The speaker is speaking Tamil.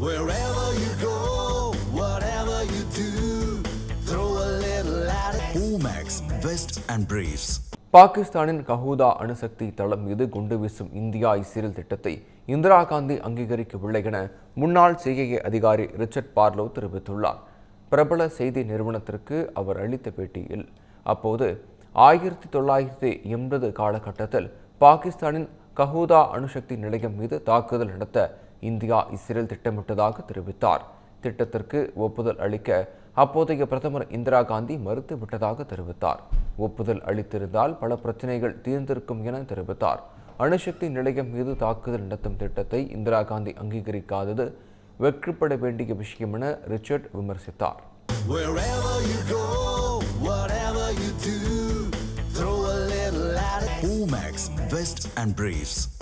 Wherever you go, whatever you do, throw a little at it. Omax, Vest and Briefs. பாகிஸ்தானின் கஹூதா அணுசக்தி தளம் மீது குண்டு வீசும் இந்தியா இஸ்ரேல் திட்டத்தை இந்திரா காந்தி அங்கீகரிக்கவில்லை என முன்னாள் சிஐஏ அதிகாரி ரிச்சர்ட் பார்லோ தெரிவித்துள்ளார் பிரபல செய்தி நிறுவனத்திற்கு அவர் அளித்த பேட்டியில் அப்போது ஆயிரத்தி தொள்ளாயிரத்தி எண்பது காலகட்டத்தில் பாகிஸ்தானின் கஹூதா அணுசக்தி நிலையம் மீது தாக்குதல் நடத்த இந்தியா இஸ்ரேல் திட்டமிட்டதாக தெரிவித்தார் திட்டத்திற்கு ஒப்புதல் அளிக்க அப்போதைய பிரதமர் இந்திரா காந்தி மறுத்து விட்டதாக தெரிவித்தார் ஒப்புதல் அளித்திருந்தால் பல பிரச்சனைகள் தீர்ந்திருக்கும் என தெரிவித்தார் அணுசக்தி நிலையம் மீது தாக்குதல் நடத்தும் திட்டத்தை இந்திரா காந்தி அங்கீகரிக்காதது வெட்கப்பட வேண்டிய விஷயம் என ரிச்சர்ட் விமர்சித்தார். Omax, Vest and Briefs.